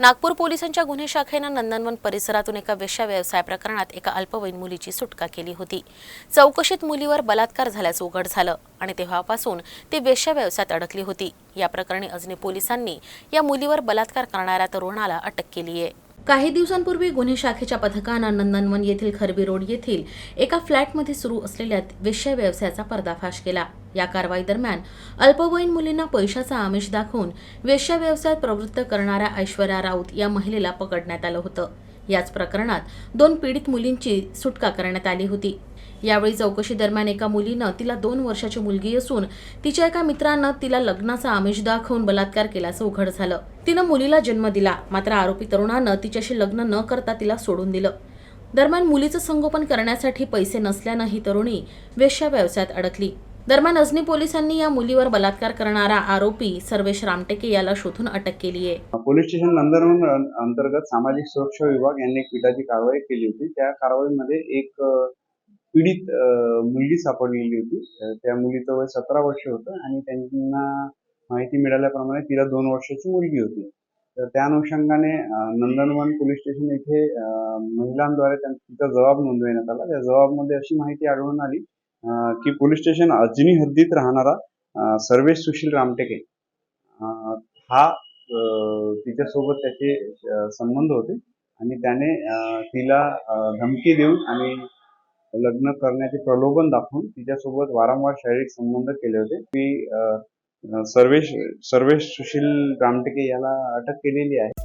नागपूर पोलिसांच्या गुन्हे शाखेनं नंदनवन परिसरातून एका वेश्या व्यवसाय प्रकरणात एका अल्पवयीन मुलीची सुटका केली होती. चौकशीत मुलीवर बलात्कार झाल्याचं उघड झालं आणि तेव्हापासून ती वेश्या व्यवसायात अडकली होती. या प्रकरणी अजनी पोलिसांनी या मुलीवर बलात्कार करणाऱ्या तरुणाला अटक केली आहे. काही दिवसांपूर्वी गुन्हे शाखेच्या पथकानं नंदनवन येथील खरबी रोड येथील एका फ्लॅटमध्ये सुरू असलेल्या वेश्या व्यवसायाचा पर्दाफाश केला. या कारवाई दरम्यान अल्पवयीन मुलींना पैशाचा आमिष दाखवून वेश्या व्यवसायात प्रवृत्त करणाऱ्या ऐश्वर्या राऊत या महिलेला पकडण्यात आलं होतं. याच प्रकरणात दोन पीडित मुलींची सुटका करण्यात आली होती. यावेळी चौकशी दरम्यान एका मुलीनं तिला दोन वर्षाची मुलगी असून तिच्या एका मित्रानं तिला लग्नाचा आमिष दाखवून बलात्कार केल्याचं उघड झालं. तिनं मुलीला जन्म दिला मात्र आरोपी तरुणानं तिच्याशी लग्न न करता तिला सोडून दिलं. दरम्यान मुलीचं संगोपन करण्यासाठी पैसे नसल्यानं ही तरुणी वेश्या व्यवसायात अडकली. दरम्यान अजनी पोलिसांनी या मुलीवर बलात्कार करणारा आरोपी सर्वेश रामटेके याला शोधून अटक केली आहे. पोलीस स्टेशन नंदनवन अंतर्गत सामाजिक सुरक्षा विभाग यांनी एक पिटाची कारवाई केली होती. त्या कारवाईमध्ये एक पीडित मुलगी सापडलेली होती. त्या मुलीचं वय सतरा वर्ष होतं आणि त्यांना माहिती मिळाल्याप्रमाणे तिला दोन वर्षाची मुलगी होती. तर त्या अनुषंगाने नंदनवन पोलीस स्टेशन येथे महिलांद्वारे त्यांचा तिचा जबाब नोंदविण्यात आला. त्या जबाबमध्ये अशी माहिती आढळून आली की पोलीस स्टेशन अजिनी हद्दीत राहणारा सर्वेश सुशील रामटेके. हा तिच्यासोबत त्याचे संबंध होते आणि त्याने तिला धमकी देऊन आणि लग्न करण्याचे प्रलोभन दाखवून तिच्यासोबत वारंवार शारीरिक संबंध केले होते. ती सर्वेश सर्वेश सुशील रामटेके याला अटक केलेली आहे.